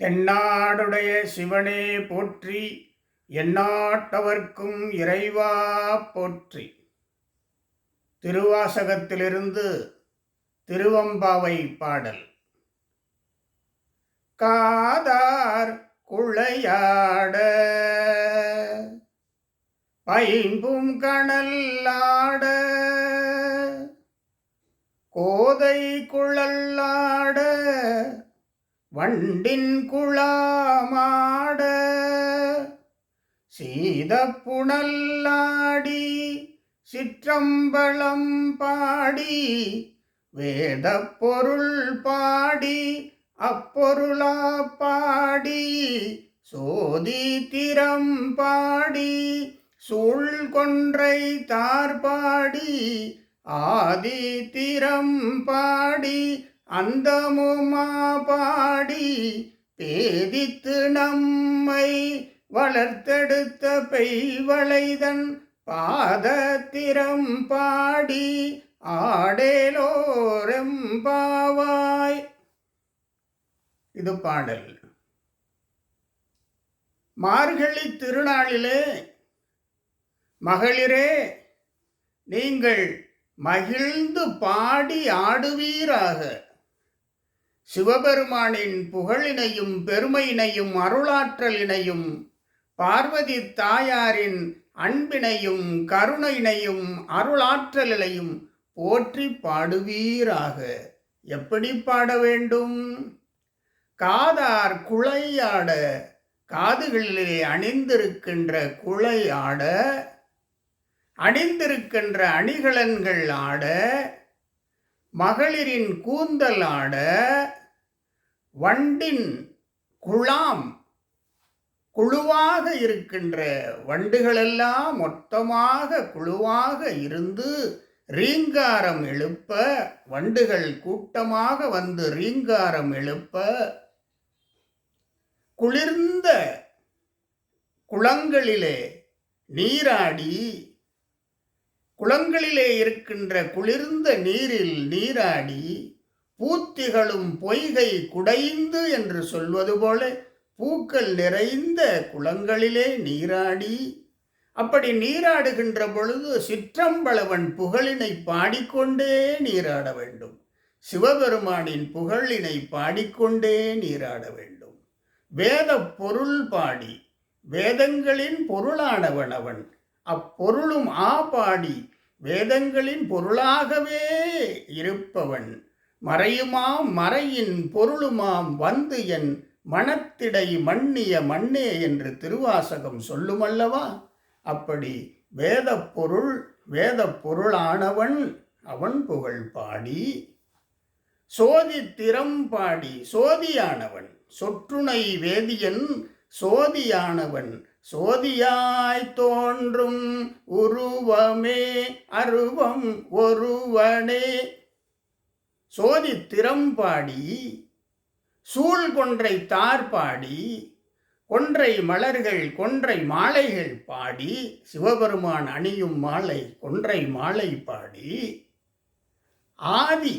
தென்னாடுடைய சிவனே போற்றி எந்நாட்டவர்க்கும் இறைவா போற்றி. திருவாசகத்திலிருந்து திருவம்பாவை பாடல். காதார் குழையாட பைம்பும் கணல்லாட கோதை குழல்லாட வண்டின் குழாமாட புனல்லாடி சிற்றம்பளம் பாடி வேத பொருள் பாடி அப்பொருளா பாடி சோதி திறம் பாடி சூழ் கொன்றை தார்பாடி ஆதி திறம் பாடி அந்தமுமா பாடி பேதித்து நம்மை வளர்த்தெடுத்த பெய்வளைதன் பாதத்திரம் பாடி ஆடேலோரெம்பாவாய் இது பாடல். மார்கழி திருநாளிலே மகளிரே நீங்கள் மகிழ்ந்து பாடி ஆடுவீராக. சிவபெருமானின் புகழினையும் பெருமையினையும் அருளாற்றலினையும் பார்வதி தாயாரின் அன்பினையும் கருணையினையும் அருளாற்றலையும் போற்றி பாடுவீராக. எப்படி பாட வேண்டும்? காதார் குழையாட காதுகளிலே அணிந்திருக்கின்ற குழை ஆட அணிந்திருக்கின்ற அணிகலன்கள் ஆட மகளிரின் கூந்தல் ஆட வண்டின் குழாம் குழுவாக இருக்கின்ற வண்டுகளெல்லாம் மொத்தமாக குழுவாக இருந்து ரீங்காரம் எழுப்ப வண்டுகள் கூட்டமாக வந்து ரீங்காரம் எழுப்ப குளிர்ந்த குளங்களிலே நீராடி குளங்களிலே இருக்கின்ற குளிர்ந்த நீரில் நீராடி பூத்திகளும் பொய்கை குடைந்து என்று சொல்வது போல பூக்கள் நிறைந்த குளங்களிலே நீராடி அப்படி நீராடுகின்ற பொழுது சிற்றம்பளவன் புகழினை பாடிக்கொண்டே நீராட வேண்டும். சிவபெருமானின் புகழினை பாடிக்கொண்டே நீராட வேண்டும். வேத பொருள் பாடி வேதங்களின் பொருளானவன் அவன். அப்பொருளும் ஆ பாடி வேதங்களின் பொருளாகவே இருப்பவன். மறையுமாம் மறையின் பொருளுமாம் வந்து என் மனத்திடை மண்ணிய மண்ணே என்று திருவாசகம் சொல்லுமல்லவா? அப்படி வேத பொருள் வேத பொருளானவன் அவன் புகழ் பாடி. சோதி திறம் பாடி சோதியானவன். சொற்றுணை வேதியன் சோதியானவன். சோதியாய் தோன்றும் உருவமே அருவம் ஒருவனே. சோதி திறம்பாடி சூழ் கொன்றை தார் பாடி கொன்றை மலர்கள் கொன்றை மாலைகள் பாடி சிவபெருமான் அணியும் மாலை கொன்றை மாலை பாடி. ஆதி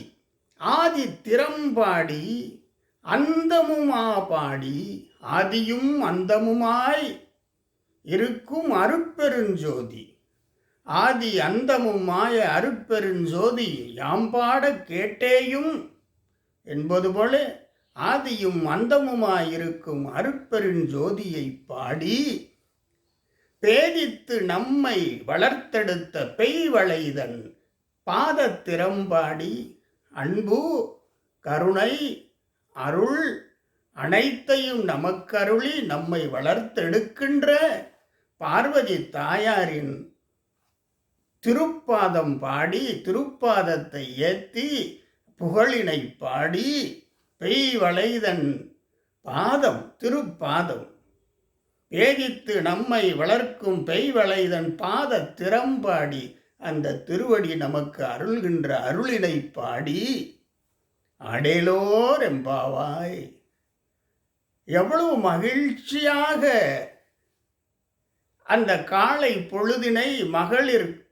ஆதி திறம்பாடி அந்தமுமா பாடி ஆதியும் அந்தமுமாய் இருக்கும் அருட்பெருஞ்சோதி. ஆதி அந்தமும் மாய அருட்பெருஞ்சோதி யாம்பாட கேட்டேயும் என்பது போல ஆதியும் அந்தமுமாயிருக்கும் அருட்பெருஞ்சோதியை பாடி பேதித்து நம்மை வளர்த்தெடுத்த பெய்வளைதன் பாதத்திறம்பாடி அன்பு கருணை அருள் அனைத்தையும் நமக்கருளி நம்மை வளர்த்தெடுக்கின்ற பார்வதி தாயாரின் திருப்பாதம் பாடி திருப்பாதத்தை ஏத்தி புகழினை பாடி பெய் வளைதன் பாதம் திருப்பாதம். பேதித்து நம்மை வளர்க்கும் பெய்வளைதன் பாத திறம்பாடி அந்த திருவடி நமக்கு அருள்கின்ற அருளினை பாடி அடேலோர் எம்பாவாய். எவ்வளவு மகிழ்ச்சியாக அந்த காலை பொழுதினை மகளிர்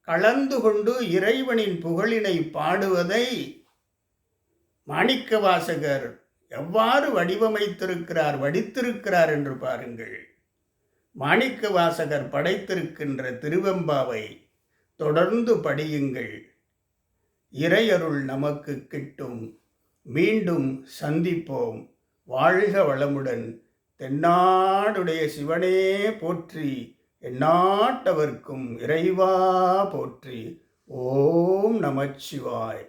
கலந்து கொண்டு இறைவனின் புகழினை பாடுவதை மாணிக்கவாசகர் எவ்வாறு வடிவமைத்திருக்கிறார் வடித்திருக்கிறார் என்று பாருங்கள். மாணிக்கவாசகர் படைத்திருக்கின்ற திருவெம்பாவை தொடர்ந்து படியுங்கள். இறையருள் நமக்கு கிட்டும். மீண்டும் சந்திப்போம். வாழ்க வளமுடன். தென்னாடுடைய சிவனே போற்றி எந்நாட்டவர்க்கும் இறைவா போற்றி. ஓம் நமச்சிவாய்.